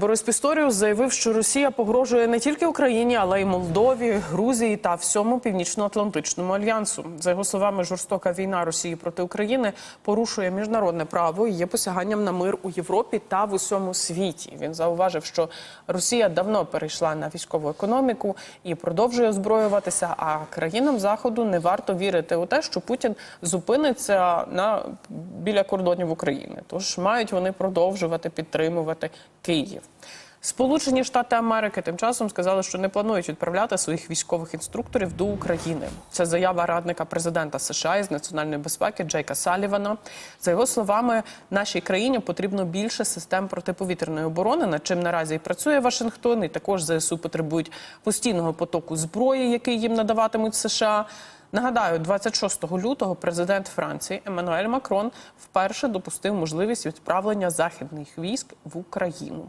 Борис Пісторіус заявив, що Росія погрожує не тільки Україні, але й Молдові, Грузії та всьому північно-атлантичному альянсу. За його словами, жорстока війна Росії проти України порушує міжнародне право і є посяганням на мир у Європі та в усьому світі. Він зауважив, що Росія давно перейшла на військову економіку і продовжує озброюватися. А країнам заходу не варто вірити у те, що Путін зупиниться на біля кордонів України. Тож мають вони продовжувати підтримувати Київ. Сполучені Штати Америки тим часом сказали, що не планують відправляти своїх військових інструкторів до України. Це заява радника президента США із національної безпеки Джейка Салівана. За його словами, нашій країні потрібно більше систем протиповітряної оборони, над чим наразі і працює Вашингтон. І також ЗСУ потребують постійного потоку зброї, який їм надаватимуть США. Нагадаю, 26 лютого президент Франції Еммануель Макрон вперше допустив можливість відправлення західних військ в Україну.